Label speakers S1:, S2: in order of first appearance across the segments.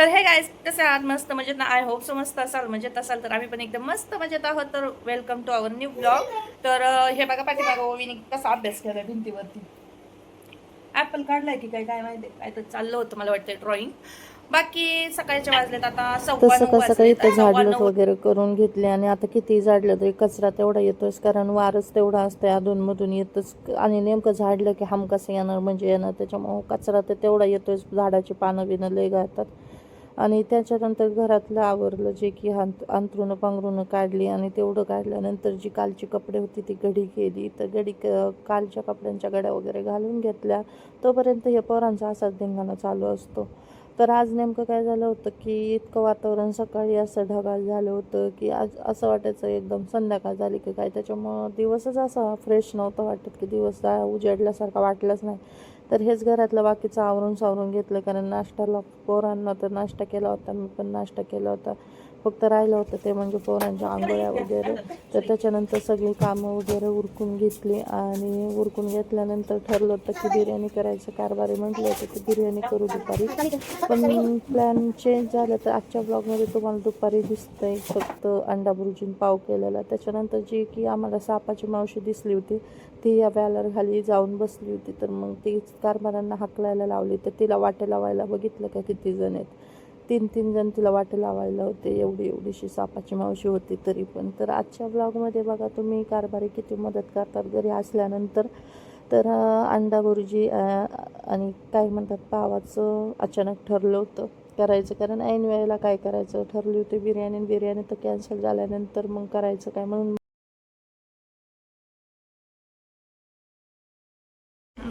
S1: तर हे काय कसे आहात मस्त मजेत ना आय होप सो मस्त असाल मजेत असाल. तर आम्ही पण एकदम मस्त मजेत आहोत. तर welcome to our new blog तर हे बघा पाठीमागं ओवीने कसा अभ्यास केला भिंतीवरती. ॲपल काढलाय की काय काय माहिती? काय तर चाललं होतं मला वाटतं ड्रॉइंग बाकी सकाळच्या वाजलेत आता सव्वा नऊ
S2: काही
S1: वाजलेत. सव्वा नऊ
S2: वगैरे करून घेतले आणि आता किती झाडलं तरी कचरा तेवढा येतोय कारण वारच तेवढा असतंय अधूनमधून येतच. आणि नेमकं झाडलं की हम कसं येणार म्हणजे येणार त्याच्यामुळं कचरा तर तेवढा येतोय झाडाची पानं बिनं लय गाळतात. आणि त्याच्यानंतर घरातलं आवरलं जे की अंत अंथरुणं पांघरुणं काढली आणि तेवढं काढल्यानंतर जी कालची कपडे होती ती घडी केली. तर घडी क- कालच्या कपड्यांच्या गड्या वगैरे घालून घेतल्या. तोपर्यंत हे पोरांचा असाच धिंगाणा चालू असतो. तर आज नेमकं काय झालं होतं की इतकं वातावरण सकाळी असं ढगाळ झालं होतं की आज असं वाटायचं एकदम संध्याकाळ झाली की काय? त्याच्यामुळं दिवसच असा फ्रेश नव्हतं वाटत की दिवस जा- उजाडल्यासारखा वाटलंच नाही. तर हेच घरातलं बाकीचं आवरून सावरून घेतलं. कारण नाश्त्याला पोरांना तर नाश्ता केला होता मी पण नाश्ता केला होता. फक्त राहिलं होतं ते म्हणजे पोरांच्या आंघोळ्या वगैरे. तर त्याच्यानंतर सगळी कामं वगैरे उरकून घेतली. आणि उरकून घेतल्यानंतर ठरलं होतं की बिर्याणी करायचं. कारभारी म्हटलं होतं की बिर्याणी करू दुपारी. पण प्लॅन चेंज झालं तर आजच्या ब्लॉगमध्ये तुम्हाला दुपारी दिसतंय फक्त अंडा बुर्जीन पाव केलेला. त्याच्यानंतर जी की आम्हाला सापाची मावशी दिसली होती ती या बॅलर खाली जाऊन बसली होती तर मग ती कारभारांना हाकलायला लावली. तर तिला वाटे लावायला बघितलं का किती जण आहेत? तीन तीन जण तिला वाटे लावायला होते. एवढी एवढीशी सापाची मावशी होती तरी पण. तर आजच्या ब्लॉगमध्ये बघा तुम्ही कारभारी किती मदत करतात घरी असल्यानंतर. तर अंडा गुरुजी आणि काय म्हणतात पावाचं अचानक ठरलं होतं करायचं. कारण ऐन वेळेला काय करायचं? ठरली होती बिर्याणी बिर्याणी तर कॅन्सल झाल्यानंतर मग करायचं काय म्हणून?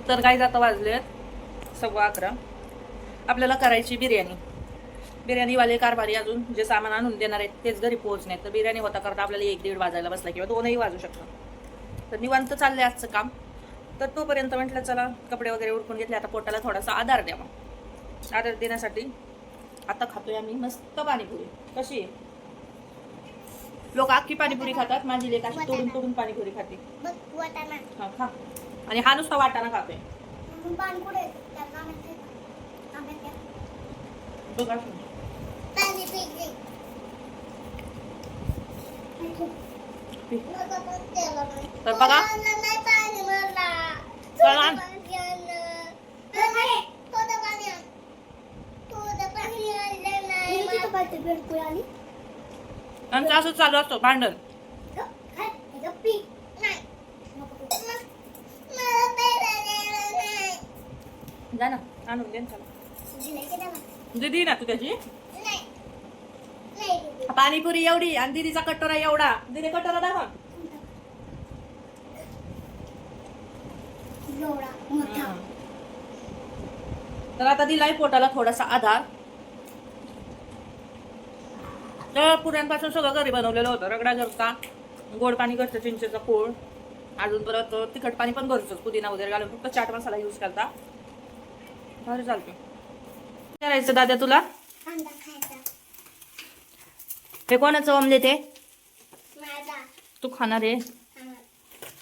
S1: तर काय जाता वाजलेत सव्वा अकरा. आपल्याला करायची बिर्याणी. बिर्याणीवाले कारभारी अजून जे सामान आणून देणार आहेत तेच घरी पोहोचण्यात तर बिर्याणी होता करता आपल्याला एक दीड वाजायला बसला किंवा दोनही वाजू शकतं तर निवांत चाललंय आजचं काम. तर तोपर्यंत म्हटलं चला कपडे वगैरे उरकून घेतले. आता पोटाला थोडासा आधार द्या मग आधार देण्यासाठी आता खातोय आम्ही मस्त पाणीपुरी. कशी आहे? लोक अख्खी पाणीपुरी खातात माझी लेख अशी तोडून तोडून पाणीपुरी खाते. हा खा. आणि हा नुसता वाटाणा खातोय. बघा. तर बघा. आमचं असं चालू असतो भांडण
S3: गप, खाय. हे गप पी. नाही. नको पी. म- मला प्यायला द्यायला नाही.
S1: जा ना. आणून दे ना त्याला. दीदी ना तू त्याची.
S3: नाही. नाही दिली.
S1: पाणीपुरी एवढी आणि दीदीचा कटोरा एवढा. दीदी कटोरा दाखवा.
S3: एवढा मोठा.
S1: तर आता दिलाय पोटाला थोडासा आधार. तर पुऱ्यांपासून सगळं घरी बनवलेलं होतं. रगडा घरचा गोड पाणी घरचं चिंचेचा पोळ. अजून परत तिखट पाणी पण घरचं पुदिना वगैरे घालून फक्त चाट मसाला यूज करता भारी चालतो करायचं दादा तुला. हे कोणाचं ऑमलेट आहे. तू खाणार आहे.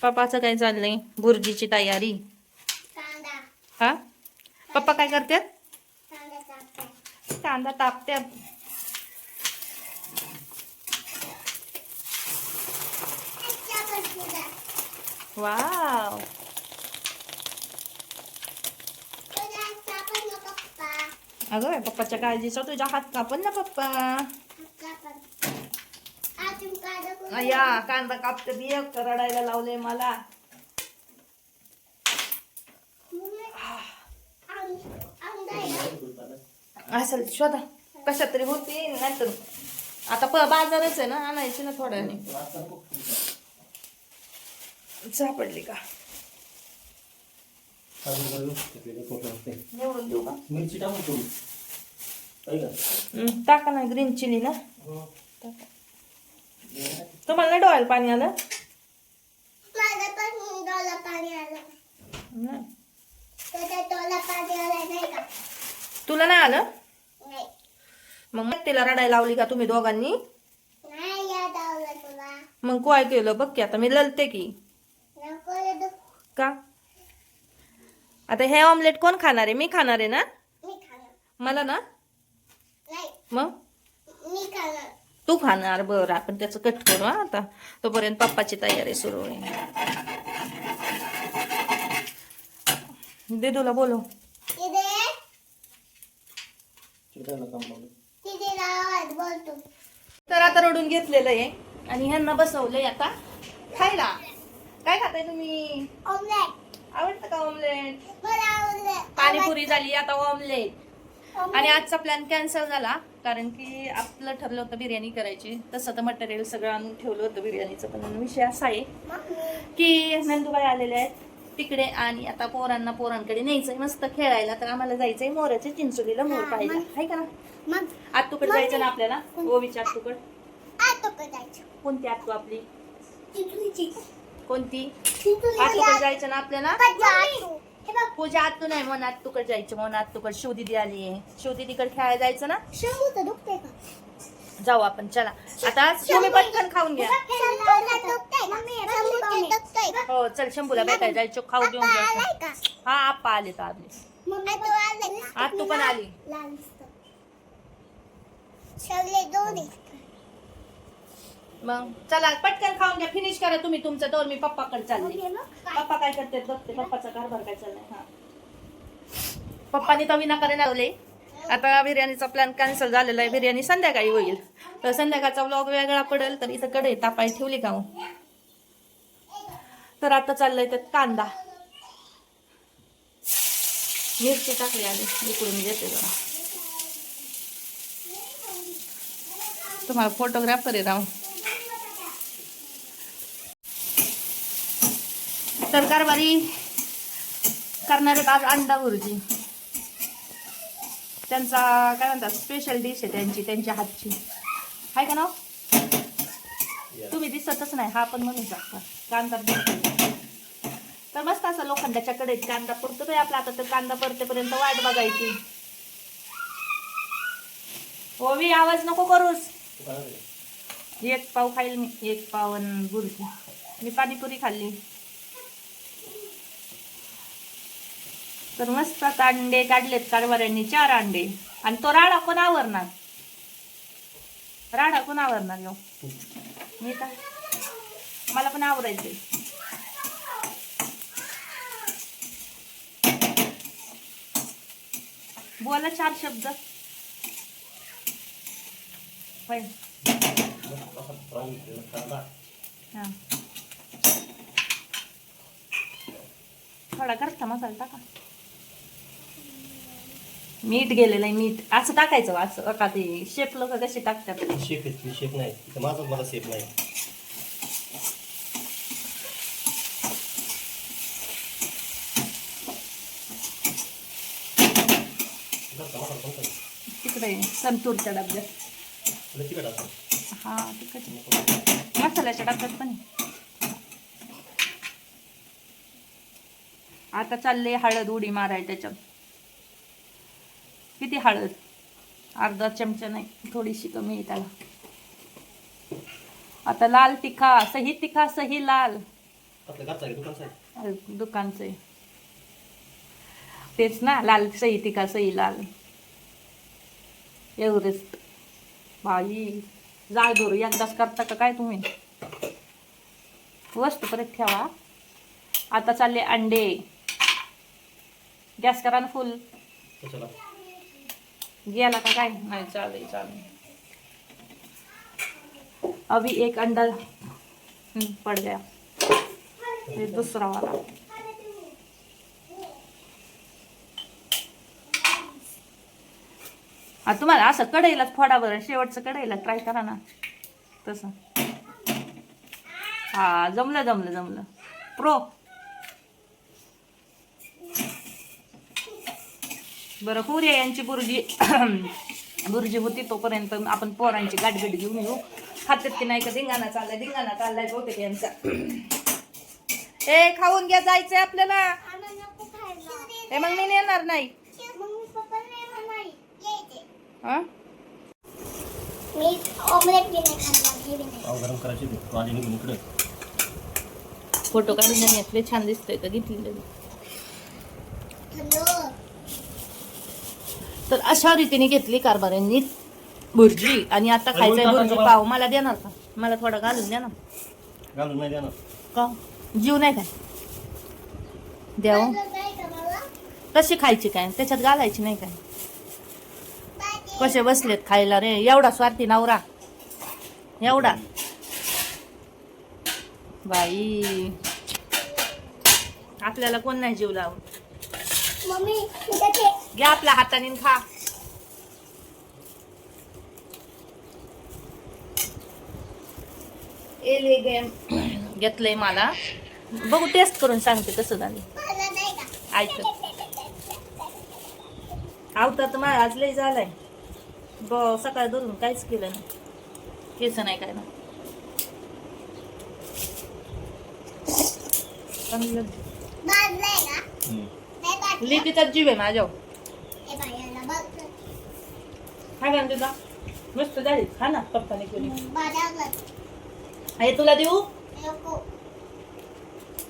S1: पप्पाचं काय चाललंय? बुर्जीची तयारी. हा? पप्पा काय करतात?
S3: कांदा
S1: तापत्यात. वाव
S3: तुझा हात कापत ना पप्पा.
S1: अगं पप्पाच्या काळजीचा तुझ्या हात कापन ना पप्पा? या कांदा कापत बी एक रडायला लावले मला. असेल शोधा. कशा तरी होती नाहीतर आता प बाजारच आहे ना आणायची ना थोड्याने सापडली का? निवडून देऊ का
S4: मिरची टाकून करू
S1: टाका ना ग्रीन चिली ना. तुम्हाला नाही डोळ्याला पाणी आलं? तुला नाही आलं. मग तिला रडायला लावली का तुम्ही दोघांनी. मग काय केलं बघ की आता मी ललते की. का आता हे ऑमलेट कोण खाणार आहे? मी खाणार आहे ना. मला ना?
S3: नाही.
S1: मग? तू खाणार. बरं आपण त्याचं कट करू हा आता. तोपर्यंत पप्पाची तयारी सुरू होईल. दिदूला
S3: बोलतो.
S1: तर आता रडून घेतलेलं आहे. आणि ह्यांना बसवलंय आता खायला. काय खाताय तुम्ही?
S3: ऑमलेट
S1: आवडतं का ऑमलेट पाणीपुरी झाली आता ऑमलेट आणि आजचा प्लॅन कॅन्सल झाला कारण की आपलं ठरलं होतं बिर्याणी करायची. तसं तर मटेरियल सगळं आणून ठेवलं होतं बिर्याणीचं पण विषय असा आहे की नंदुबाई आलेले आहेत तिकडे आणि आता पोरांना पोरांकडे न्यायचंय मस्त खेळायला तर आम्हाला जायचंय मोराच्या चिंचोलीला मोर पाहिजे आहे का ना? आत्तूकडे जायचं ना आपल्याला? ओवीच्या आत्तूकड
S3: आता जायचं.
S1: कोणती आत्तू आपली? कोणती?
S3: तिथून
S1: आत्तूकडे जायचं ना आपल्याला?
S3: हे बघ.
S1: पूजा आत्तू नाही म्हणून आत्तूकडे जायचं म्हणून आत्तूकडे शिवदिदी आली आहे. शिवदिदीकडे खेळायला जायचं ना?
S3: शंभू तर दुखते का?
S1: जाऊ आपण चला. आता तुम्ही पटकन खाऊन घ्या. हो चल शंभूला भेटायला जायचं खाऊ घेऊन जायचं. हा आप्पा आले तर आले. आत्तू पण आली. मग. चला पटकन खाऊन घ्या. फिनिश करा तुम्ही तुमचं. दोन मी पप्पाकडे चालले. पप्पा काय करते बघते पप्पाचा कारभार काय चाललाय. हा. पप्पानी तर विनाकारण लावले. आता बिर्याणीचा प्लॅन कॅन्सल झालेला आहे. बिर्याणी संध्याकाळी होईल. तर संध्याकाळचा व्लॉग वेगळा पडेल तर इथं कडे तापाय ठेवली का हो? तर आता चाललंय त्यात कांदा. मिरची टाकली आली इकडून घेते जरा. तुम्हाला फोटोग्राफर आहे राव. तर कारभारी करणार आज अंडा भुर्जी. त्यांचा काय म्हणतात स्पेशल डिश आहे त्यांची त्यांच्या हातची. आहे का नाव? तुम्ही दिसतच नाही हा पण म्हणू शकता कांदा. तर मस्त असं लोखंडाच्या कडेत कांदा पडतो आपला आता तर कांदा परतेपर्यंत वाट बघायची. ओवी आवाज नको करूस? एक पाव खाईल मी एक पाव आणि बुर्जी मी पाणीपुरी खाल्ली. तर मस्त आता अंडे काढलेत कारभाऱ्यांनी चार अंडे. आणि तो राडा कोण आवरणार? राडा कोण आवरणार यो? मी का मला पण आवरायचंय. बोला चार शब्द. थोडा करता मसाला टाका. मीठ गेलेलं आहे मीठ. असं टाकायचं असं. का ते शेप लोक कशी टाकतात?
S4: शेप मी शेप नाही. माझाच मला शेप नाही?
S1: तिकडे संतूरच्या डब्यात. हा तिकडे. मसाल्याच्या डब्यात पण. आता चालले हळद उडी माराय त्याच्यात. किती हळद? अर्धा चमचा नाही थोडीशी कमी आहे त्याला. आता लाल तिखा सही तिखा सही लाल.
S4: दुकानचा आहे?
S1: तेच ना लाल सही तिखा सही लाल. एव्हरेस्ट. बाई जाळ धरू एकदाच करता का काय तुम्ही? वस्तू परत ठेवा. आता चालले अंडे. गॅस करा ना फुल गेला का काय? नाही चालेल चालेल. अभी एक अंडा पड गया हे दुसरा वाला. हा तुम्हाला असं कढईलाच फोडावर शेवटचं कढईला ट्राय करा ना. तसं. हा जमलं जमलं जमलं. प्रो बरं हुरिया यांची बुर्जी बुर्जी होती तोपर्यंत आपण पोरांची गाठभेट घेऊन येऊ. खात्यात की नाही का? धिंगाणा चाललाय धिंगाणा चाललाय बहुतेक यांचा. ए खाऊन घ्या जायचंय आपल्याला. हे मग मी नेणार नाही. फोटो काढून घेतले छान दिसतंय तर घेतलेलं
S3: हॅलो
S1: तर अशा रीतीने घेतली कारभाऱ्यांनी भुर्जी. आणि आता खायचंय
S4: उलटा
S1: भुर्जी. पाव मला देणार का? मला थोडं घालून द्या ना
S4: घालून नाही देणार.
S1: का? जीव नाही काय? द्याव? कशी खायची काय? त्याच्यात घालायची नाही काय. कसे बसलेत खायला रे? एवढा स्वार्थी नवरा. एवढा. बाई. आपल्याला कोण नाही जीव लावून
S3: मम्मी इथं ते.
S1: घ्या आपल्या हाताने खा. घेतलंय मला. बघू टेस्ट करून सांगते कसं झालं
S3: मला नाही का?
S1: ऐक. आवता तर माझ्या आज लय झालाय. ब सकाळ धरून काहीच केलं नाही. केस नाही काय ना? लिकीचाच जीव आहे माझ्या.
S3: हा
S1: का तुझा मस्त झाली. खा ना पप्पाने केली. हे तुला देऊ.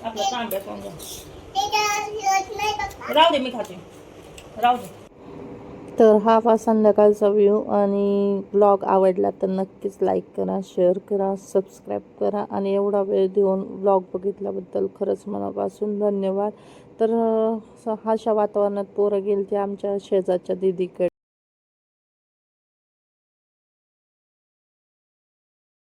S1: आपलं. राहू दे मी खाते. राहू दे.
S2: तर हा वा संध्याकाळचा व्ह्यू आणि ब्लॉग आवडला तर नक्कीच लाईक करा शेअर करा सबस्क्राईब करा आणि एवढा वेळ देऊन ब्लॉग बघितल्याबद्दल खरंच मनापासून धन्यवाद. तर अशा वातावरणात पोरं गेली ते आमच्या शेजारच्या दिदीकडे.